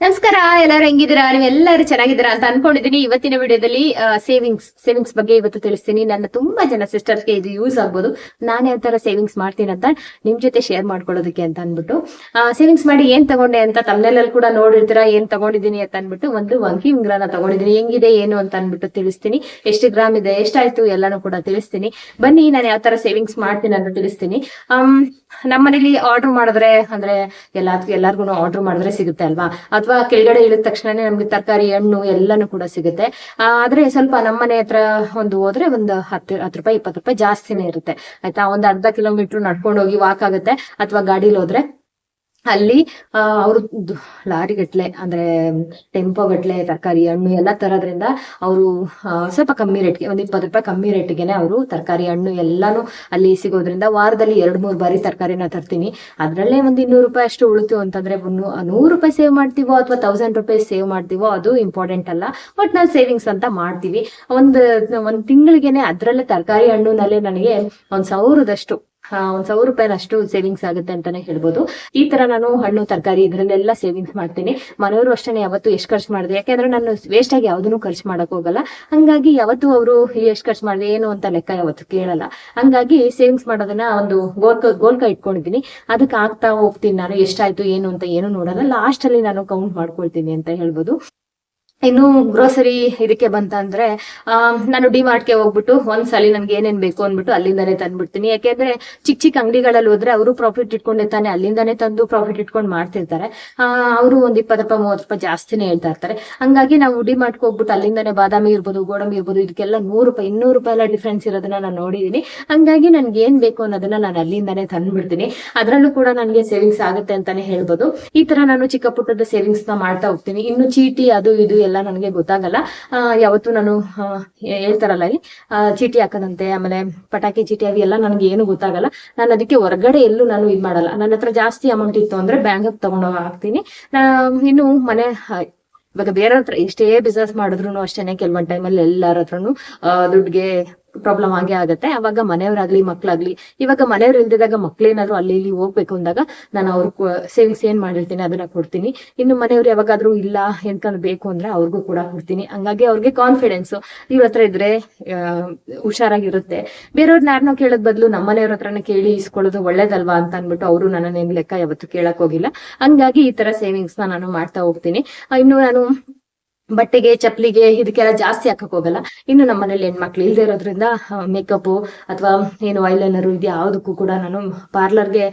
ನಮಸ್ಕಾರ ಎಲ್ಲರೂ ಹೆಂಗಿದ್ದೀರಾ? ನೀವೆಲ್ಲರೂ ಚೆನ್ನಾಗಿದ್ದೀರಾ ಅಂತ ಅನ್ಕೊಂಡಿದ್ದೀನಿ. ಇವತ್ತಿನ ವಿಡಿಯೋದಲ್ಲಿ ಸೇವಿಂಗ್ಸ್ ಸೇವಿಂಗ್ಸ್ ಬಗ್ಗೆ ಇವತ್ತು ತಿಳಿಸ್ತೀನಿ. ನನ್ನ ತುಂಬಾ ಜನ ಸಿಸ್ಟರ್ಸ್ಗೆ ಇದು ಯೂಸ್ ಆಗ್ಬೋದು. ನಾನು ಯಾವ ತರ ಸೇವಿಂಗ್ಸ್ ಮಾಡ್ತೀನಿ ಅಂತ ನಿಮ್ ಜೊತೆ ಶೇರ್ ಮಾಡ್ಕೊಳ್ಳೋದಕ್ಕೆ ಅಂತ ಅನ್ಬಿಟ್ಟು ಸೇವಿಂಗ್ಸ್ ಮಾಡಿ ಏನ್ ತಗೊಂಡೆ ಅಂತ ತಮ್ಮನೆಲ್ಲಲ್ಲಿ ಕೂಡ ನೋಡಿರ್ತೀರಾ ಏನ್ ತಗೊಂಡಿದ್ದೀನಿ ಅಂತ ಅನ್ಬಿಟ್ಟು ಒಂದು ವಂಕಿ ಉಂಗ್ರನ ತಗೊಂಡಿದ್ದೀನಿ. ಹೆಂಗಿದೆ ಏನು ಅಂತ ಅನ್ಬಿಟ್ಟು ತಿಳಿಸ್ತೀನಿ. ಎಷ್ಟು ಗ್ರಾಮ್ ಇದೆ ಎಷ್ಟಾಯ್ತು ಎಲ್ಲಾನು ಕೂಡ ತಿಳಿಸ್ತೀನಿ. ಬನ್ನಿ ನಾನು ಯಾವ ತರ ಸೇವಿಂಗ್ಸ್ ಮಾಡ್ತೀನಿ ಅಂತ ತಿಳಿಸ್ತೀನಿ. ಆಮ್, ನಮ್ಮನೇಲಿ ಆರ್ಡರ್ ಮಾಡಿದ್ರೆ ಅಂದ್ರೆ ಎಲ್ಲ ಎಲ್ಲಾರ್ಗು ಆರ್ಡರ್ ಮಾಡಿದ್ರೆ ಸಿಗುತ್ತೆ ಅಲ್ವಾ? ಅಥವಾ ಕೆಳಗಡೆ ಇಳಿದ ತಕ್ಷಣನೇ ನಮ್ಗೆ ತರಕಾರಿ, ಹಣ್ಣು ಎಲ್ಲಾನು ಕೂಡ ಸಿಗುತ್ತೆ. ಆದ್ರೆ ಸ್ವಲ್ಪ ನಮ್ಮನೆ ಹತ್ರ ಒಂದು ಹೋದ್ರೆ ಒಂದು ಹತ್ತು ಹತ್ತು ರೂಪಾಯಿ, ಇಪ್ಪತ್ತು ರೂಪಾಯಿ ಜಾಸ್ತಿನೇ ಇರುತ್ತೆ. ಆಯ್ತಾ? ಒಂದ್ ಅರ್ಧ ಕಿಲೋಮೀಟರ್ ನಡ್ಕೊಂಡು ಹೋಗಿ ವಾಕ್ ಆಗುತ್ತೆ. ಅಥವಾ ಗಾಡಿಲಿ ಹೋದ್ರೆ ಅಲ್ಲಿ ಅವರು ಲಾರಿ ಗಟ್ಲೆ ಅಂದ್ರೆ ಟೆಂಪೋ ಗಟ್ಲೆ ತರಕಾರಿ, ಹಣ್ಣು ಎಲ್ಲ ತರೋದ್ರಿಂದ ಅವರು ಸ್ವಲ್ಪ ಕಮ್ಮಿ ರೇಟ್ಗೆ, ಒಂದ್ ಇಪ್ಪತ್ತು ರೂಪಾಯಿ ಕಮ್ಮಿ ರೇಟ್ಗೆನೆ ಅವರು ತರಕಾರಿ, ಹಣ್ಣು ಎಲ್ಲಾನು ಅಲ್ಲಿ ಸಿಗೋದ್ರಿಂದ ವಾರದಲ್ಲಿ ಎರಡ್, ಮೂರ್ ಬಾರಿ ತರಕಾರಿನ ತರ್ತೀನಿ. ಅದ್ರಲ್ಲೇ ಒಂದ್ ಇನ್ನೂರು ರೂಪಾಯಿ ಅಷ್ಟು ಉಳಿತು ಅಂತಂದ್ರೆ ನೂರು ರೂಪಾಯಿ ಸೇವ್ ಮಾಡ್ತೀವೋ ಅಥವಾ ತೌಸಂಡ್ ರೂಪಾಯಿ ಸೇವ್ ಮಾಡ್ತೀವೋ ಅದು ಇಂಪಾರ್ಟೆಂಟ್ ಅಲ್ಲ. ಬಟ್ ನಾವು ಸೇವಿಂಗ್ಸ್ ಅಂತ ಮಾಡ್ತೀವಿ. ಒಂದ್ ಒಂದ್ ತಿಂಗಳಿಗೆನೆ ಅದ್ರಲ್ಲೇ ತರಕಾರಿ, ಹಣ್ಣುನಲ್ಲೇ ನನಗೆ ಒಂದ್ ಸಾವಿರದಷ್ಟು ಒಂದ್ ಸಾವಿರ ರೂಪಾಯಿನಷ್ಟು ಸೇವಿಂಗ್ಸ್ ಆಗುತ್ತೆ ಅಂತಾನೆ ಹೇಳ್ಬೋದು. ಈ ತರ ನಾನು ಹಣ್ಣು, ತರಕಾರಿ ಇದ್ರಲ್ಲೆಲ್ಲ ಸೇವಿಂಗ್ಸ್ ಮಾಡ್ತೀನಿ. ಮನೆಯವರು ಅಷ್ಟೇ ಯಾವತ್ತು ಎಷ್ಟು ಖರ್ಚು ಮಾಡಿದೆ? ಯಾಕಂದ್ರೆ ನಾನು ವೇಸ್ಟ್ ಆಗಿ ಯಾವ್ದನ್ನು ಖರ್ಚು ಮಾಡಕ್ ಹೋಗಲ್ಲ. ಹಂಗಾಗಿ ಯಾವತ್ತು ಅವರು ಎಷ್ಟು ಖರ್ಚು ಮಾಡಿದೆ, ಏನು ಅಂತ ಲೆಕ್ಕ ಯಾವತ್ತು ಕೇಳಲ್ಲ. ಹಂಗಾಗಿ ಸೇವಿಂಗ್ಸ್ ಮಾಡೋದನ್ನ ಒಂದು ಗೋಲ್ಕ ಗೋಲ್ಕ ಇಟ್ಕೊಂಡಿದ್ದೀನಿ. ಅದಕ್ಕೆ ಆಗ್ತಾ ಹೋಗ್ತೀನಿ ನಾನು, ಎಷ್ಟಾಯ್ತು, ಏನು ಅಂತ ಏನು ನೋಡಲ್ಲ. ಲಾಸ್ಟ್ ಅಲ್ಲಿ ನಾನು ಕೌಂಟ್ ಮಾಡ್ಕೊಳ್ತೀನಿ ಅಂತ ಹೇಳ್ಬೋದು. ಇನ್ನು ಗ್ರೋಸರಿ ಇದಕ್ಕೆ ಬಂತಂದ್ರೆ ಆ, ನಾನು ಡಿ ಮಾರ್ಟ್ಗೆ ಹೋಗ್ಬಿಟ್ಟು ಒಂದ್ಸಲಿ ನನ್ಗೆ ಏನೇನ್ ಬೇಕು ಅಂದ್ಬಿಟ್ಟು ಅಲ್ಲಿಂದಾನೇ ತಂದ್ಬಿಡ್ತೀನಿ. ಯಾಕೆಂದ್ರೆ ಚಿಕ್ಕ ಚಿಕ್ಕ ಅಂಗಡಿಗಳಲ್ಲಿ ಹೋದ್ರೆ ಅವರು ಪ್ರಾಫಿಟ್ ಇಟ್ಕೊಂಡೆ ತಾನೆ ಅಲ್ಲಿಂದಾನೇ ತಂದು ಪ್ರಾಫಿಟ್ ಇಟ್ಕೊಂಡು ಮಾಡ್ತಿರ್ತಾರೆ. ಅವರು ಒಂದ್ ಇಪ್ಪತ್ತು ರೂಪಾಯಿ ಮೂವತ್ತು ರೂಪಾಯಿ ಜಾಸ್ತಿನೇ ಹೇಳ್ತಾ ಇರ್ತಾರೆ. ಹಂಗಾಗಿ ನಾವು ಡಿ ಮಾರ್ಟ್ಗೆ ಹೋಗ್ಬಿಟ್ಟು ಅಲ್ಲಿಂದಾನೇ ಬಾದಾಮಿ ಇರ್ಬೋದು ಗೋಡಂಬಿ ಇರ್ಬೋದು ಇದಕ್ಕೆಲ್ಲ ನೂರು ರೂಪಾಯಿ ಇನ್ನೂರು ರೂಪಾಯಿ ಎಲ್ಲ ಡಿಫ್ರೆನ್ಸ್ ಇರೋದನ್ನ ನಾನು ನೋಡಿದೀನಿ. ಹಂಗಾಗಿ ನನ್ಗೆ ಏನ್ ಬೇಕು ಅನ್ನೋದನ್ನ ನಾನು ಅಲ್ಲಿಂದಾನೇ ತಂದ್ಬಿಡ್ತೀನಿ. ಅದ್ರಲ್ಲೂ ಕೂಡ ನನಗೆ ಸೇವಿಂಗ್ಸ್ ಆಗುತ್ತೆ ಅಂತಾನೆ ಹೇಳ್ಬೋದು. ಈ ತರ ನಾನು ಚಿಕ್ಕ ಪುಟ್ಟದ ಸೇವಿಂಗ್ಸ್ನ ಮಾಡ್ತಾ ಹೋಗ್ತೀನಿ. ಇನ್ನು ಚೀಟಿ ಅದು ಇದು ಎಲ್ಲ ನನಗೆ ಗೊತ್ತಾಗಲ್ಲ. ಯಾವತ್ತು ನಾನು ಹೇಳ್ತಾರಲ್ಲ ಅಲ್ಲಿ ಚೀಟಿ ಹಾಕದಂತೆ, ಆಮೇಲೆ ಪಟಾಕಿ ಚೀಟಿ ಎಲ್ಲ ನನಗೆ ಏನು ಗೊತ್ತಾಗಲ್ಲ. ನಾನು ಅದಕ್ಕೆ ಹೊರಗಡೆ ಎಲ್ಲೂ ನಾನು ಇದ್ ಮಾಡಲ್ಲ. ನನ್ನ ಹತ್ರ ಜಾಸ್ತಿ ಅಮೌಂಟ್ ಇತ್ತು ಅಂದ್ರೆ ಬ್ಯಾಂಕ್ ತಗೊಂಡು ಹಾಕ್ತೀನಿ. ಇನ್ನು ಮನೆ ಇವಾಗ ಬೇರೆ ಹತ್ರ ಎಷ್ಟೇ ಬಿಸ್ನೆಸ್ ಮಾಡಿದ್ರು ಅಷ್ಟೇನೆ ಕೆಲವೊಂದು ಟೈಮಲ್ಲಿ ಎಲ್ಲಾರ ಹತ್ರನು ದುಡ್ಡಿಗೆ ಪ್ರಾಬ್ಲಮ್ ಆಗಿ ಆಗತ್ತೆ. ಅವಾಗ ಮನೆಯವರಾಗ್ಲಿ, ಮಕ್ಳಾಗ್ಲಿ, ಇವಾಗ ಮನೆಯವ್ರು ಇಲ್ದಿದಾಗ ಮಕ್ಳೇನಾದ್ರು ಅಲ್ಲಿ ಇಲ್ಲಿ ಹೋಗ್ಬೇಕು ಅಂದಾಗ ನಾನು ಅವ್ರ ಸೇವಿಂಗ್ಸ್ ಏನ್ ಮಾಡಿರ್ತೀನಿ ಅದನ್ನ ಕೊಡ್ತೀನಿ. ಇನ್ನು ಮನೆಯವ್ರು ಯಾವಾಗಾದ್ರೂ ಇಲ್ಲ ಎಂತಂದ್ ಬೇಕು ಅಂದ್ರೆ ಅವ್ರಿಗೂ ಕೂಡ ಕೊಡ್ತೀನಿ. ಹಂಗಾಗಿ ಅವ್ರಿಗೆ ಕಾನ್ಫಿಡೆನ್ಸ್ ಇವ್ರ ಹತ್ರ ಇದ್ರೆ ಹುಷಾರಾಗಿರುತ್ತೆ. ಬೇರೆಯವ್ರನ್ನ ಯಾರನ್ನೋ ಕೇಳೋದ್ ಬದಲು ನಮ್ಮ ಮನೆಯವ್ರ ಹತ್ರನ ಕೇಳಿ ಇಸ್ಕೊಳ್ಳೋದು ಒಳ್ಳೇದಲ್ವಾ ಅಂತ ಅನ್ಬಿಟ್ಟು ಅವರು ನನ್ನ ಲೆಕ್ಕ ಯಾವತ್ತು ಕೇಳಕ್ ಹೋಗಿಲ್ಲ. ಹಂಗಾಗಿ ಈ ತರ ಸೇವಿಂಗ್ಸ್ ನಾನು ಮಾಡ್ತಾ ಹೋಗ್ತೀನಿ. ಇನ್ನು ನಾನು ಬಟ್ಟೆಗೆ, ಚಪ್ಪಲಿಗೆ ಇದಕ್ಕೆಲ್ಲ ಜಾಸ್ತಿ ಹಾಕಕ್ ಹೋಗಲ್ಲ. ಇನ್ನು ನಮ್ಮ ಮನೇಲಿ ಹೆಣ್ಮಕ್ಳು ಇಲ್ದೆ ಇರೋದ್ರಿಂದ ಮೇಕಪ್ ಅಥವಾ ಏನು ಐಲೈನರು ಇದು ಯಾವುದಕ್ಕೂ ಕೂಡ ನಾನು ಪಾರ್ಲರ್ಗೆ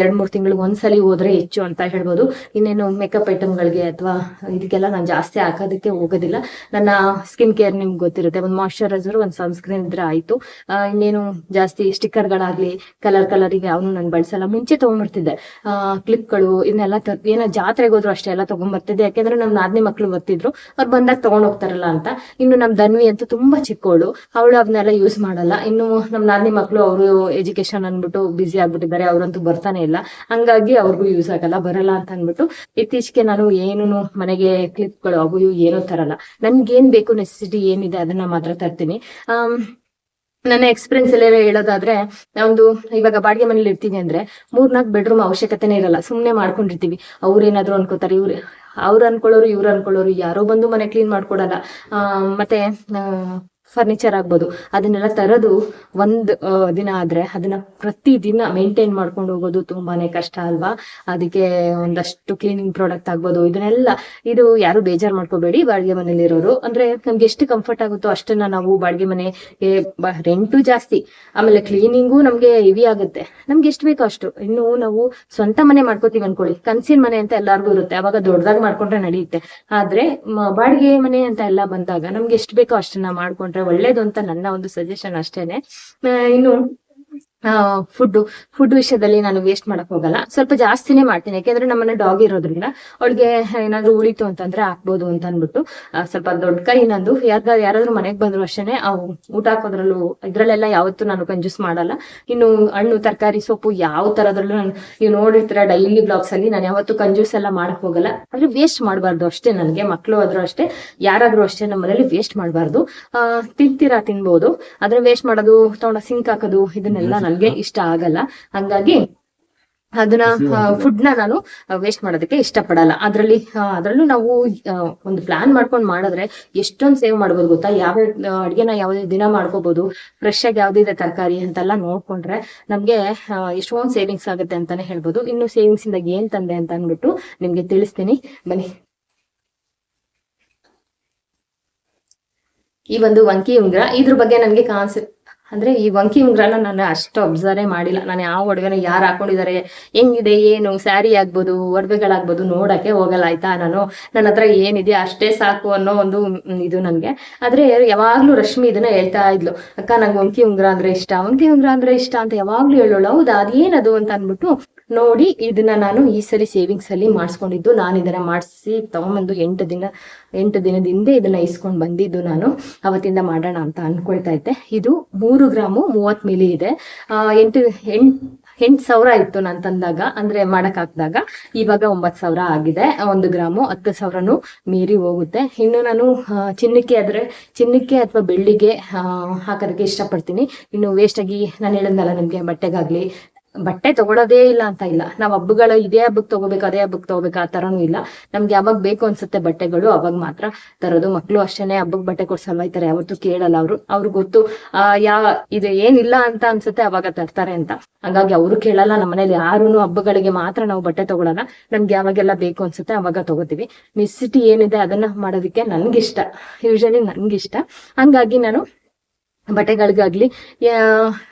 ಎರಡ್ ಮೂರ್ ತಿಂಗಳಿಗೆ ಒಂದ್ಸಲಿ ಹೋದ್ರೆ ಹೆಚ್ಚು ಅಂತ ಹೇಳ್ಬೋದು. ಇನ್ನೇನು ಮೇಕಪ್ ಐಟಮ್ಗಳಿಗೆ ಅಥವಾ ಇದಕ್ಕೆಲ್ಲ ನಾನು ಜಾಸ್ತಿ ಹಾಕೋದಕ್ಕೆ ಹೋಗೋದಿಲ್ಲ. ನನ್ನ ಸ್ಕಿನ್ ಕೇರ್ ನಿಮ್ಗೆ ಗೊತ್ತಿರುತ್ತೆ. ಒಂದು ಮಾಯಶ್ಚರೈಸರ್ ಒಂದು ಸನ್ಸ್ಕ್ರೀನ್ ಇದ್ರೆ ಆಯ್ತು. ಇನ್ನೇನು ಜಾಸ್ತಿ ಸ್ಟಿಕ್ಕರ್ಗಳಾಗ್ಲಿ ಕಲರ್ ಕಲರಿಗೆ ಅವನು ನಾನು ಬಳಸಲ್ಲ. ಮುಂಚೆ ತಗೊಂಡ್ಬರ್ತಿದ್ದೆ. ಕ್ಲಿಪ್ಗಳು ಇದನ್ನೆಲ್ಲ ತ, ಏನೋ ಜಾತ್ರೆಗೆ ಹೋದ್ರು ಅಷ್ಟೇ ಎಲ್ಲ ತಗೊಂಡ್ಬರ್ತಿದ್ದೆ. ಯಾಕೆಂದ್ರೆ ನಮ್ಮ ನಾದ್ನಿ ಮಕ್ಳು ಬರ್ತಿದ್ರು. ಅವ್ರು ಬಂದಾಗ ತಗೊಂಡ್ ಹೋಗ್ತಾರಲ್ಲ ಅಂತ. ಇನ್ನು ನಮ್ ಧನ್ವಿ ಅಂತೂ ತುಂಬಾ ಚಿಕ್ಕವಳು ಅವಳು ಅವನ್ನೆಲ್ಲ ಯೂಸ್ ಮಾಡಲ್ಲ. ಇನ್ನು ನಮ್ ನಾನಿ ಮಕ್ಳು ಅವರು ಎಜುಕೇಶನ್ ಅನ್ಬಿಟ್ಟು ಬಿಸಿ ಆಗ್ಬಿಟ್ಟಿದ್ದಾರೆ. ಅವ್ರಂತೂ ಬರ್ತಾನೆ ಇಲ್ಲ. ಹಂಗಾಗಿ ಅವ್ರಿಗೂ ಯೂಸ್ ಆಗಲ್ಲ, ಬರಲ್ಲ ಅಂತ ಅಂದ್ಬಿಟ್ಟು ಇತ್ತೀಚೆಗೆ ನಾನು ಏನು ಮನೆಗೆ ಕ್ಲಿಪ್ಗಳು ಅವು ಏನೂ ತರಲ್ಲ. ನನ್ಗೇನ್ ಬೇಕು ನೆಸೆಸಿಟಿ ಏನಿದೆ ಅದನ್ನ ಮಾತ್ರ ತರ್ತೀನಿ. ಆ ನನ್ನ ಎಕ್ಸ್ಪೀರಿಯನ್ಸ್ ಎಲ್ಲ ಹೇಳೋದಾದ್ರೆ ಒಂದು ಇವಾಗ ಬಾಡಿಗೆ ಮನೇಲಿ ಇರ್ತೀನಿ ಅಂದ್ರೆ ಮೂರ್ನಾಲ್ಕು ಬೆಡ್ರೂಮ್ ಅವಶ್ಯಕತೆನೇ ಇರಲ್ಲ. ಸುಮ್ನೆ ಮಾಡ್ಕೊಂಡಿರ್ತೀವಿ. ಅವ್ರೇನಾದ್ರು ಅನ್ಕೋತಾರೆ, ಇವ್ರು ಅವ್ರು ಅನ್ಕೊಳ್ಳೋರು ಇವ್ರು ಅನ್ಕೊಳ್ಳೋರು ಯಾರೋ ಬಂದು ಮನೆ ಕ್ಲೀನ್ ಮಾಡ್ಕೊಡಲ್ಲ. ಮತ್ತೆ ಫರ್ನಿಚರ್ ಆಗ್ಬೋದು. ಅದನ್ನೆಲ್ಲ ತರೋದು ಒಂದ್ ದಿನ ಆದ್ರೆ ಅದನ್ನ ಪ್ರತಿ ದಿನ ಮೇಂಟೈನ್ ಮಾಡ್ಕೊಂಡು ಹೋಗೋದು ತುಂಬಾನೇ ಕಷ್ಟ ಅಲ್ವಾ? ಅದಕ್ಕೆ ಒಂದಷ್ಟು ಕ್ಲೀನಿಂಗ್ ಪ್ರಾಡಕ್ಟ್ ಆಗ್ಬೋದು. ಇದನ್ನೆಲ್ಲ ಇದು ಯಾರು ಬೇಜಾರ್ ಮಾಡ್ಕೋಬೇಡಿ. ಬಾಡಿಗೆ ಮನೇಲಿ ಇರೋರು ಅಂದ್ರೆ ನಮ್ಗೆ ಎಷ್ಟು ಕಂಫರ್ಟ್ ಆಗುತ್ತೋ ಅಷ್ಟನ್ನ ನಾವು ಬಾಡಿಗೆ ಮನೆ ರೆಂಟು ಜಾಸ್ತಿ. ಆಮೇಲೆ ಕ್ಲೀನಿಂಗು ನಮ್ಗೆ ಹೆವಿ ಆಗುತ್ತೆ. ನಮ್ಗೆ ಎಷ್ಟು ಬೇಕೋ ಅಷ್ಟು. ಇನ್ನು ನಾವು ಸ್ವಂತ ಮನೆ ಮಾಡ್ಕೋತೀವಿ ಅನ್ಕೊಳ್ಳಿ. ಕನ್ಸಿನ ಮನೆ ಅಂತ ಎಲ್ಲಾರ್ಗು ಇರುತ್ತೆ. ಅವಾಗ ದೊಡ್ಡದಾಗಿ ಮಾಡ್ಕೊಂಡ್ರೆ ನಡೆಯುತ್ತೆ ಆದ್ರೆ ಬಾಡಿಗೆ ಮನೆ ಅಂತ ಎಲ್ಲ ಬಂದಾಗ ನಮ್ಗೆ ಎಷ್ಟು ಬೇಕೋ ಅಷ್ಟನ್ನ ಮಾಡ್ಕೊಂಡ್ರೆ ಒಳ್ಳೇದು ಅಂತ ನನ್ನ ಒಂದು ಸಜೆಷನ್ ಅಷ್ಟೇನೆ. ಇನ್ನು ಫುಡ್ ಫುಡ್ ವಿಷಯದಲ್ಲಿ ನಾನು ವೇಸ್ಟ್ ಮಾಡಕ್ ಹೋಗಲ್ಲ. ಸ್ವಲ್ಪ ಜಾಸ್ತಿನೇ ಮಾಡ್ತೀನಿ. ಯಾಕೆಂದ್ರೆ ನಮ್ಮನ್ನ ಡಾಗ್ ಇರೋದ್ರಿಂದ ಅವಳಿಗೆ ಏನಾದ್ರು ಉಳಿತು ಅಂತಂದ್ರೆ ಹಾಕ್ಬೋದು ಅಂತ ಅನ್ಬಿಟ್ಟು ಸ್ವಲ್ಪ ದೊಡ್ಡ ಕೈ ನಂದು. ಯಾರ ಯಾರಾದ್ರೂ ಮನೆಗೆ ಬಂದ್ರು ಅಷ್ಟೇನೆ ಅವು ಊಟ ಹಾಕೋದ್ರಲ್ಲೂ ಇದ್ರಲ್ಲೆಲ್ಲ ಯಾವತ್ತೂ ನಾನು ಕಂಜೂಸ್ ಮಾಡಲ್ಲ. ಇನ್ನು ಹಣ್ಣು ತರಕಾರಿ ಸೊಪ್ಪು ಯಾವ ತರದ್ರಲ್ಲೂ ನಾನು ನೀವು ನೋಡಿರ್ತೀರ ಡೈಲಿ ಬ್ಲಾಗ್ಸ್ ಅಲ್ಲಿ ನಾನು ಯಾವತ್ತೂ ಕಂಜೂಸ್ ಎಲ್ಲ ಮಾಡಕ್ ಹೋಗಲ್ಲ. ಆದ್ರೆ ವೇಸ್ಟ್ ಮಾಡಬಾರ್ದು ಅಷ್ಟೇ ನನಗೆ. ಮಕ್ಕಳು ಆದ್ರೂ ಅಷ್ಟೇ ಯಾರಾದ್ರೂ ಅಷ್ಟೇ ನಮ್ಮ ಮನೇಲಿ ವೇಸ್ಟ್ ಮಾಡಬಾರ್ದು. ಆ ತಿಂತೀರಾ ತಿನ್ಬೋದು. ಆದ್ರೆ ವೇಸ್ಟ್ ಮಾಡೋದು ತಗೊಂಡ ಸಿಂಕ್ ಹಾಕೋದು ಇದನ್ನೆಲ್ಲ ನನ್ಗೆ ಇಷ್ಟ ಆಗಲ್ಲ. ಹಂಗಾಗಿ ಅದನ್ನ ಫುಡ್ನ ನಾನು ವೇಸ್ಟ್ ಮಾಡೋದಕ್ಕೆ ಇಷ್ಟಪಡಲ್ಲ. ಅದರಲ್ಲಿ ಅದ್ರಲ್ಲೂ ನಾವು ಒಂದು ಪ್ಲಾನ್ ಮಾಡ್ಕೊಂಡು ಮಾಡಿದ್ರೆ ಎಷ್ಟೊಂದು ಸೇವ್ ಮಾಡ್ಬೋದು ಗೊತ್ತಾ? ಯಾವ ಅಡ್ಗೆನ ಯಾವ್ದೇ ದಿನ ಮಾಡ್ಕೋಬಹುದು ಫ್ರೆಶ್ ಆಗಿ ಯಾವ್ದಿದೆ ತರಕಾರಿ ಅಂತೆಲ್ಲ ನೋಡ್ಕೊಂಡ್ರೆ ನಮ್ಗೆ ಎಷ್ಟೊಂದು ಸೇವಿಂಗ್ಸ್ ಆಗುತ್ತೆ ಅಂತಾನೆ ಹೇಳ್ಬೋದು. ಇನ್ನು ಸೇವಿಂಗ್ಸ್ ಇಂದ ಏನ್ ತಂದೆ ಅಂತ ಅಂದ್ಬಿಟ್ಟು ನಿಮ್ಗೆ ತಿಳಿಸ್ತೀನಿ. ಬನ್ನಿ. ಈ ಒಂದು ವಂಕಿ ಉಂಗ್ರ ಇದ್ರ ಬಗ್ಗೆ ನನಗೆ ಕಾನ್ಸೆಪ್ಟ್ ಅಂದ್ರೆ ಈ ವಂಕಿ ಉಂಗ್ರನ ನಾನು ಅಷ್ಟು ಅಬ್ಸರ್ವೇ ಮಾಡಿಲ್ಲ. ನಾನು ಯಾವ ಒಡವೆನ ಯಾರು ಹಾಕೊಂಡಿದ್ದಾರೆ, ಹೆಂಗಿದೆ, ಏನು, ಸ್ಯಾರಿ ಆಗ್ಬೋದು, ಒಡವೆಗಳಾಗ್ಬೋದು ನೋಡಕ್ಕೆ ಹೋಗಲ್ಲ, ಆಯ್ತಾ ನಾನು? ನನ್ನ ಹತ್ರ ಏನಿದೆ, ಅಷ್ಟೇ ಸಾಕು ಅನ್ನೋ ಒಂದು ಇದು ನನಗೆ. ಆದ್ರೆ ಯಾವಾಗ್ಲೂ ರಶ್ಮಿ ಇದನ್ನ ಹೇಳ್ತಾ ಇದ್ಲು. ಅಕ್ಕ, ನಂಗೆ ವಂಕಿ ಉಂಗ್ರ ಅಂದ್ರೆ ಇಷ್ಟ. ವಂಕಿ ಉಂಗ್ರ ಅಂದ್ರೆ ಇಷ್ಟ ಅಂತ ಯಾವಾಗ್ಲೂ ಹೇಳೋಳು. ಹೌದಾ? ಅದೇನದು? ಅಂತ ಅಂದ್ಬಿಟ್ಟು ನೋಡಿ ಇದನ್ನ ನಾನು ಈ ಸರಿ ಸೇವಿಂಗ್ಸ್ ಅಲ್ಲಿ ಮಾಡಿಸ್ಕೊಂಡಿದ್ದು. ನಾನು ಇದನ್ನ ಮಾಡಿಸಿ ತಗೊಂಬಂದು ಎಂಟು ದಿನ, ಎಂಟು ಹಿಂದೆ ಇದನ್ನ ಇಸ್ಕೊಂಡು ಬಂದಿದ್ದು ನಾನು. ಅವತ್ತಿಂದ ಮಾಡೋಣ ಅಂತ ಅನ್ಕೊಳ್ತಾ ಇದ್ದೆ. ಇದು ಮೂರು ಗ್ರಾಮು ಮೂವತ್ ಮಿಲಿ ಇದೆ. ಎಂಟು, ಎಂಟ್, ಎಂಟು ಸಾವಿರ ಇತ್ತು ನಾನು ತಂದಾಗ. ಅಂದ್ರೆ ಮಾಡಕ್ ಹಾಕಿದಾಗ ಇವಾಗ ಒಂಬತ್ತು ಸಾವಿರ ಆಗಿದೆ. ಒಂದು ಗ್ರಾಮು ಹತ್ತು ಸಾವಿರನು ಮೀರಿ ಹೋಗುತ್ತೆ. ಇನ್ನು ನಾನು ಚಿನ್ನಕ್ಕೆ ಆದ್ರೆ, ಚಿನ್ನಕ್ಕೆ ಅಥವಾ ಬೆಳ್ಳಿಗೆ ಹಾಕೋದಕ್ಕೆ ಇಷ್ಟಪಡ್ತೀನಿ. ಇನ್ನು ವೇಸ್ಟ್ ಆಗಿ ನಾನು ಹೇಳಿದ್ನಲ್ಲ, ನಿಮ್ಗೆ ಬಟ್ಟೆಗಾಗ್ಲಿ ಬಟ್ಟೆ ತಗೊಳೋದೇ ಇಲ್ಲ ಅಂತ ಇಲ್ಲ. ನಾವ್ ಹಬ್ಬಗಳ ಇದೇ ಹಬ್ಬಕ್ ತಗೋಬೇಕು, ಅದೇ ಹಬ್ಬಕ್ ತಗೋಬೇಕು ಆ ತರನು ಇಲ್ಲ. ನಮ್ಗೆ ಯಾವಾಗ ಬೇಕು ಅನ್ಸುತ್ತೆ ಬಟ್ಟೆಗಳು, ಅವಾಗ ಮಾತ್ರ ತರೋದು. ಮಕ್ಳು ಅಷ್ಟೇನೆ ಹಬ್ಬಕ್ ಬಟ್ಟೆ ಕೊಡ್ಸಲ್ವಾ ಈ ತರ ಯಾವತ್ತೂ ಕೇಳಲ್ಲ ಅವ್ರು. ಅವ್ರಿಗೆ ಗೊತ್ತು, ಆ, ಯಾ, ಇದು ಏನಿಲ್ಲ ಅಂತ ಅನ್ಸುತ್ತೆ ಅವಾಗ ತರ್ತಾರೆ ಅಂತ. ಹಂಗಾಗಿ ಅವರು ಕೇಳಲ್ಲ. ನಮ್ಮ ಮನೇಲಿ ಯಾರು ಹಬ್ಬಗಳಿಗೆ ಮಾತ್ರ ನಾವು ಬಟ್ಟೆ ತಗೊಳಲ್ಲ. ನಮ್ಗೆ ಯಾವಾಗೆಲ್ಲ ಬೇಕು ಅನ್ಸುತ್ತೆ ಅವಾಗ ತಗೋತೀವಿ. ನೆಸಿಟಿ ಏನಿದೆ ಅದನ್ನ ಮಾಡೋದಕ್ಕೆ ನನ್ಗಿಷ್ಟ. ಯೂಶಲಿ ನನ್ಗಿಷ್ಟ. ಹಂಗಾಗಿ ನಾನು ಬಟ್ಟೆಗಳಿಗಾಗ್ಲಿ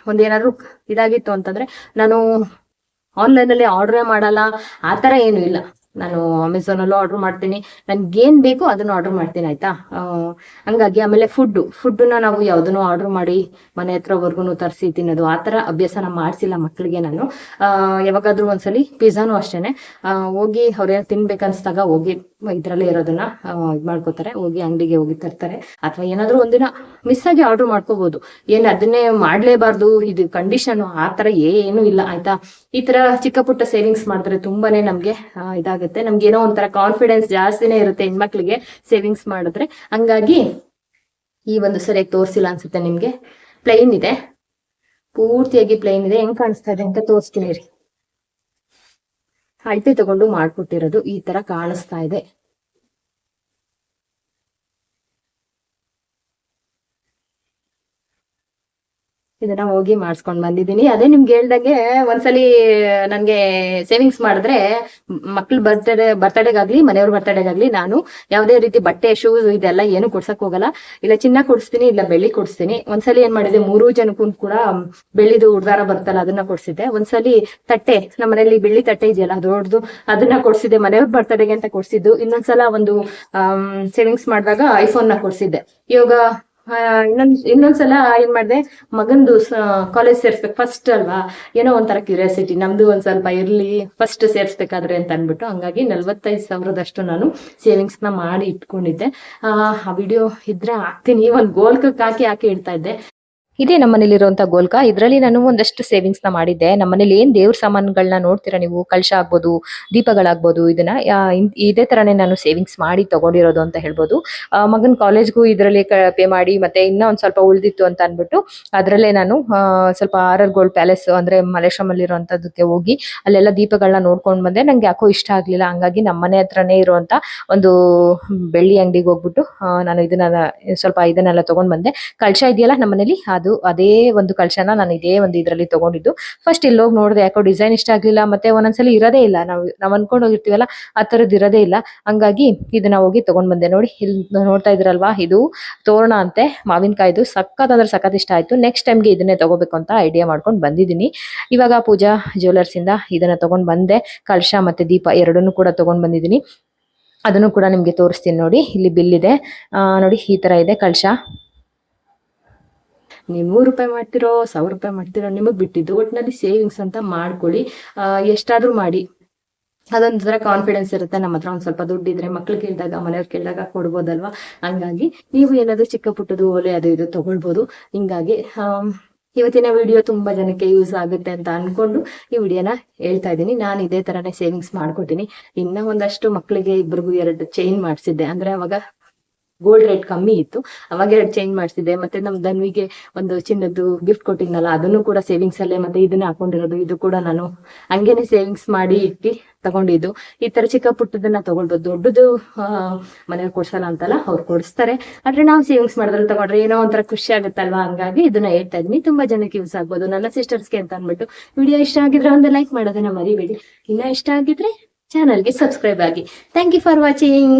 ಒಂದೇನಾದ್ರು ಇದಾಗಿತ್ತು ಅಂತಂದ್ರೆ ನಾನು ಆನ್ಲೈನ್ ಅಲ್ಲಿ ಆರ್ಡ್ರೇ ಮಾಡಲ್ಲ ಆ ಏನು ಇಲ್ಲ. ನಾನು ಅಮೆಝಾನ್ ಅಲ್ಲೂ ಆರ್ಡರ್ ಮಾಡ್ತೀನಿ. ನನ್ಗೇನ್ ಬೇಕೋ ಅದನ್ನ ಆರ್ಡರ್ ಮಾಡ್ತೀನಿ ಆಯ್ತಾ? ಹಂಗಾಗಿ ಆಮೇಲೆ ಫುಡ್ ಫುಡ್ನ ನಾವು ಯಾವ್ದನ್ನು ಆರ್ಡರ್ ಮಾಡಿ ಮನೆ ಹತ್ರವರೆಗೂ ತರಿಸಿ ತಿನ್ನೋದು. ಆ ತರ ಅಭ್ಯಾಸನ ಮಾಡಿಸಿಲ್ಲ ಮಕ್ಕಳಿಗೆ ನಾನು. ಯಾವಾಗಾದ್ರೂ ಒಂದ್ಸಲಿ ಪಿಜ್ಜಾನು ಅಷ್ಟೇನೆ. ಹೋಗಿ ಅವ್ರೇನು ತಿನ್ಬೇಕನ್ಸ್ದಾಗ ಹೋಗಿ ಇದ್ರಲ್ಲೇ ಇರೋದನ್ನ ಇದು ಮಾಡ್ಕೋತಾರೆ. ಹೋಗಿ ಅಂಗಡಿಗೆ ಹೋಗಿ ತರ್ತಾರೆ. ಅಥವಾ ಏನಾದ್ರೂ ಒಂದಿನ ಮಿಸ್ ಆಗಿ ಆರ್ಡರ್ ಮಾಡ್ಕೋಬಹುದು ಏನ್ ಅದನ್ನೇ ಮಾಡ್ಲೇಬಾರ್ದು ಇದು ಕಂಡೀಷನ್ ಆ ತರ ಏನು ಇಲ್ಲ ಆಯ್ತಾ? ಈ ತರ ಚಿಕ್ಕ ಪುಟ್ಟ ಸೇವಿಂಗ್ಸ್ ಮಾಡಿದ್ರೆ ತುಂಬಾನೇ ನಮ್ಗೆ ಆ, ಇದಾಗುತ್ತೆ ನಮ್ಗೆ ಏನೋ ಒಂಥರ ಕಾನ್ಫಿಡೆನ್ಸ್ ಜಾಸ್ತಿನೇ ಇರುತ್ತೆ ಹೆಣ್ಮಕ್ಳಿಗೆ ಸೇವಿಂಗ್ಸ್ ಮಾಡಿದ್ರೆ. ಹಂಗಾಗಿ ಈ ಒಂದು ಸರಿಯಾಗಿ ತೋರಿಸಿಲ್ಲ ಅನ್ಸುತ್ತೆ ನಿಮ್ಗೆ. ಪ್ಲೈನ್ ಇದೆ. ಪೂರ್ತಿಯಾಗಿ ಪ್ಲೈನ್ ಇದೆ. ಹೆಂಗ್ ಕಾಣಿಸ್ತಾ ಇದೆ ಅಂತ ತೋರಿಸ್ತೀನಿ ರೀ. ಅಳತೆ ತಗೊಂಡು ಮಾಡ್ಕೊಟ್ಟಿರೋದು ಈ ತರ ಕಾಣಿಸ್ತಾ ಇದೆ. ಇದನ್ನ ಹೋಗಿ ಮಾಡಿಸ್ಕೊಂಡ್ ಬಂದಿದ್ದೀನಿ. ಅದೇ ನಿಮ್ಗೆ ಹೇಳ್ದಂಗೆ ಒಂದ್ಸಲಿ ನನ್ಗೆ ಸೇವಿಂಗ್ಸ್ ಮಾಡಿದ್ರೆ ಮಕ್ಳ ಬರ್ತ್ಡೇ ಬರ್ತಡೇಗಾಗ್ಲಿ ಮನೆಯವ್ರ ಬರ್ತಡೇಗಾಗ್ಲಿ ನಾನು ಯಾವ್ದೇ ರೀತಿ ಬಟ್ಟೆ ಶೂಸ್ ಇದೆಲ್ಲ ಏನು ಕೊಡ್ಸಕ್ ಹೋಗಲ್ಲ. ಇಲ್ಲ ಚಿನ್ನ ಕೊಡಿಸ್ತೀನಿ, ಇಲ್ಲ ಬೆಳ್ಳಿ ಕೊಡಿಸ್ತೀನಿ. ಒಂದ್ಸಲಿ ಏನ್ ಮಾಡಿದೆ, ಮೂರು ಜನಕ್ಕೂ ಕೂಡ ಬೆಳ್ಳಿದು ಉಡ್ದಾರ ಬರ್ತಲ್ಲ ಅದನ್ನ ಕೊಡ್ಸಿದ್ದೆ. ಒಂದ್ಸಲಿ ತಟ್ಟೆ ನಮ್ಮ ಮನೇಲಿ ಬೆಳ್ಳಿ ತಟ್ಟೆ ಇದೆಯಲ್ಲ ದೊಡ್ಡದು, ಅದನ್ನ ಕೊಡ್ಸಿದ್ದೆ. ಮನೆಯವ್ರ ಬರ್ತಡೇಗೆ ಅಂತ ಕೊಡ್ಸಿದ್ದು. ಇನ್ನೊಂದ್ಸಲ ಒಂದು ಸೇವಿಂಗ್ಸ್ ಮಾಡಿದಾಗ ಐಫೋನ್ನ ಕೊಡ್ಸಿದ್ದೆ. ಇವಾಗ ಇನ್ನೊಂದ್, ಇನ್ನೊಂದ್ಸಲ ಏನ್ ಮಾಡಿದೆ, ಮಗಂದು ಕಾಲೇಜ್ ಸೇರ್ಸ್ಬೇಕು ಫಸ್ಟ್ ಅಲ್ವಾ? ಏನೋ ಒಂಥರ ಕ್ಯೂರಿಯಾಸಿಟಿ ನಮ್ದು ಒಂದ್ ಸ್ವಲ್ಪ ಇರ್ಲಿ ಫಸ್ಟ್ ಸೇರ್ಸ್ಬೇಕಾದ್ರೆ ಅಂತ ಅನ್ಬಿಟ್ಟು ಹಂಗಾಗಿ ನಲ್ವತ್ತೈದು ಸಾವಿರದಷ್ಟು ನಾನು ಸೇವಿಂಗ್ಸ್ನ ಮಾಡಿ ಇಟ್ಕೊಂಡಿದ್ದೆ. ಆ ವಿಡಿಯೋ ಇದ್ರೆ ಹಾಕ್ತೀನಿ, ಒಂದ್ ಗೋಲ್ಕಕ್ ಹಾಕಿ ಹಾಕಿ ಇಡ್ತಾ ಇದ್ದೆ. ಇದೇ ನಮ್ಮನೇಲಿರುವಂತ ಗೋಲ್ಕ. ಇದರಲ್ಲಿ ನಾನು ಒಂದಷ್ಟು ಸೇವಿಂಗ್ಸ್ನ ಮಾಡಿದ್ದೆ. ನಮ್ಮನೇಲಿ ಏನ್ ದೇವ್ರ ಸಾಮಾನುಗಳನ್ನ ನೋಡ್ತೀರಾ ನೀವು? ಕಳಶ ಆಗ್ಬೋದು, ದೀಪಗಳಾಗ್ಬೋದು, ಇದನ್ನ ಇದೇ ತರನೇ ನಾನು ಸೇವಿಂಗ್ಸ್ ಮಾಡಿ ತಗೊಂಡಿರೋದು ಅಂತ ಹೇಳ್ಬೋದು. ಮಗನ್ ಕಾಲೇಜ್ಗೂ ಇದರಲ್ಲಿ ಪೇ ಮಾಡಿ, ಮತ್ತೆ ಇನ್ನ ಒಂದ್ ಸ್ವಲ್ಪ ಉಳಿದಿತ್ತು ಅಂತ ಅನ್ಬಿಟ್ಟು ಅದರಲ್ಲೇ ನಾನು ಸ್ವಲ್ಪ ಆರ್ ಆರ್ ಗೋಲ್ಡ್ ಪ್ಯಾಲೇಸ್ ಅಂದ್ರೆ ಮಲೇಶ್ವರಂ ಇರುವಂತದಕ್ಕೆ ಹೋಗಿ ಅಲ್ಲೆಲ್ಲ ದೀಪಗಳನ್ನ ನೋಡ್ಕೊಂಡು ಬಂದೆ. ನಂಗೆ ಯಾಕೋ ಇಷ್ಟ ಆಗ್ಲಿಲ್ಲ. ಹಂಗಾಗಿ ನಮ್ಮನೆ ಹತ್ರನೇ ಇರುವಂತ ಒಂದು ಬೆಳ್ಳಿ ಅಂಗಡಿಗೆ ಹೋಗ್ಬಿಟ್ಟು ನಾನು ಇದನ್ನ, ಸ್ವಲ್ಪ ಇದನ್ನೆಲ್ಲ ತಗೊಂಡ್ ಬಂದೆ. ಕಳಶ ಇದೆಯಲ್ಲ ನಮ್ಮನೇಲಿ? ಅದು ಅದೇ ಒಂದು ಕಳಶನ ನಾನು ಇದೇ ಒಂದು ಇದರಲ್ಲಿ ತಗೊಂಡಿದ್ದು. ಫಸ್ಟ್ ಇಲ್ಲಿ ಹೋಗಿ ನೋಡಿದೆ, ಯಾಕೋ ಡಿಸೈನ್ ಇಷ್ಟ ಆಗಲಿಲ್ಲ, ಮತ್ತೆ ಒಂದೊಂದ್ಸಲಿ ಇರೋದೇ ಇಲ್ಲ. ನಾವು ನಾವು ಅನ್ಕೊಂಡು ಹೋಗಿರ್ತೀವಲ್ಲ, ಆ ತರದ್ ಇರೋದೇ ಇಲ್ಲ. ಹಂಗಾಗಿ ಇದನ್ನ ಹೋಗಿ ತಗೊಂಡ್ ಬಂದೆ. ನೋಡಿ, ಇಲ್ಲಿ ನೋಡ್ತಾ ಇದ್ರಲ್ವಾ? ಇದು ತೋರಣ ಅಂತೆ, ಮಾವಿನಕಾಯ್ದು. ಸಖತ್ ಅಂದ್ರೆ ಸಖತ್ ಇಷ್ಟ ಆಯ್ತು. ನೆಕ್ಸ್ಟ್ ಟೈಮ್ಗೆ ಇದನ್ನೇ ತಗೋಬೇಕು ಅಂತ ಐಡಿಯಾ ಮಾಡ್ಕೊಂಡು ಬಂದಿದ್ದೀನಿ. ಇವಾಗ ಪೂಜಾ ಜ್ಯುವೆಲರ್ಸ್ ಇಂದ ಇದನ್ನ ತಗೊಂಡ್ ಬಂದೆ. ಕಳಶ ಮತ್ತೆ ದೀಪ ಎರಡನ್ನೂ ಕೂಡ ತಗೊಂಡ್ ಬಂದಿದ್ದೀನಿ. ಅದನ್ನು ಕೂಡ ನಿಮಗೆ ತೋರಿಸ್ತೀನಿ ನೋಡಿ. ಇಲ್ಲಿ ಬಿಲ್ ಇದೆ. ನೋಡಿ, ಈ ತರ ಇದೆ ಕಳಶ ನೀವು ನೂರು ರೂಪಾಯಿ ಮಾಡ್ತಿರೋ, ಸಾವಿರ ರೂಪಾಯಿ ಮಾಡ್ತಿರೋ ನಿಮಗ್ ಬಿಟ್ಟಿದ್ದು. ಒಟ್ಟಿನಲ್ಲಿ ಸೇವಿಂಗ್ಸ್ ಅಂತ ಮಾಡ್ಕೊಳ್ಳಿ. ಎಷ್ಟಾದ್ರೂ ಮಾಡಿ. ಅದೊಂಥರ ಕಾನ್ಫಿಡೆನ್ಸ್ ಇರುತ್ತೆ. ನಮ್ಮ ಹತ್ರ ಒಂದ್ ಸ್ವಲ್ಪ ದುಡ್ಡಿದ್ರೆ ಮಕ್ಳು ಕೇಳಿದಾಗ, ಮನೆಯವ್ರು ಕೇಳಿದಾಗ ಕೊಡ್ಬೋದಲ್ವಾ? ಹಂಗಾಗಿ ನೀವು ಏನಾದ್ರು ಚಿಕ್ಕ ಪುಟ್ಟದು ಓಲೆ ಅದು ಇದು ತಗೊಳ್ಬೋದು. ಹಿಂಗಾಗಿ ಇವತ್ತಿನ ವಿಡಿಯೋ ತುಂಬಾ ಜನಕ್ಕೆ ಯೂಸ್ ಆಗುತ್ತೆ ಅಂತ ಅನ್ಕೊಂಡು ಈ ವಿಡಿಯೋನ ಹೇಳ್ತಾ ಇದ್ದೀನಿ. ನಾನು ಇದೇ ತರನೇ ಸೇವಿಂಗ್ಸ್ ಮಾಡ್ಕೊತೀನಿ. ಇನ್ನ ಒಂದಷ್ಟು ಮಕ್ಕಳಿಗೆ ಇಬ್ರಿಗೂ ಎರಡು ಚೈನ್ ಮಾಡಿಸಿದ್ದೆ. ಅಂದ್ರೆ ಅವಾಗ ಗೋಲ್ಡ್ ರೇಟ್ ಕಮ್ಮಿ ಇತ್ತು. ಅವಾಗ ಎರಡು ಚೇಂಜ್ ಮಾಡಿಸಿದೆ ಮತ್ತೆ ನಮ್ ಧನ್ವಿಗೆ ಒಂದು ಚಿನ್ನದ್ದು ಗಿಫ್ಟ್ ಕೊಟ್ಟಿದ್ನಲ್ಲ, ಅದನ್ನು ಕೂಡ ಸೇವಿಂಗ್ಸ್ ಅಲ್ಲೇ ಮತ್ತೆ ಇದನ್ನ ಹಾಕೊಂಡಿರೋದು. ಇದು ಕೂಡ ನಾನು ಹಂಗೇನೆ ಸೇವಿಂಗ್ಸ್ ಮಾಡಿ ಇಟ್ಟು ತಗೊಂಡಿದ್ದು. ಈ ತರ ಚಿಕ್ಕ ಪುಟ್ಟದನ್ನ ತಗೊಳ್ಬೋದು. ದೊಡ್ಡದು ಮನೆಯವ್ರು ಕೊಡ್ಸಲ್ಲ ಅಂತಲ್ಲ, ಅವ್ರು ಕೊಡಿಸ್ತಾರೆ. ಆದ್ರೆ ನಾವು ಸೇವಿಂಗ್ಸ್ ಮಾಡಿದ್ರೆ ತಗೊಂಡ್ರೆ ಏನೋ ಒಂಥರ ಖುಷಿ ಆಗುತ್ತಲ್ವಾ? ಹಂಗಾಗಿ ಇದನ್ನ ಹೇಳ್ತಾ ಇದೀನಿ ತುಂಬಾ ಜನಕ್ಕೆ ಯೂಸ್ ಆಗ್ಬೋದು. ನನ್ನ ಸಿಸ್ಟರ್ಸ್ಗೆ ಅಂತ ಅಂದ್ಬಿಟ್ಟು ವಿಡಿಯೋ ಇಷ್ಟ ಆಗಿದ್ರೆ ಒಂದು ಲೈಕ್ ಮಾಡೋದನ್ನ ಮರಿಬೇಡಿ. ಇನ್ನ ಇಷ್ಟ ಆಗಿದ್ರೆ ಚಾನಲ್ಗೆ ಸಬ್ಸ್ಕ್ರೈಬ್ ಆಗಿ. Thank you for watching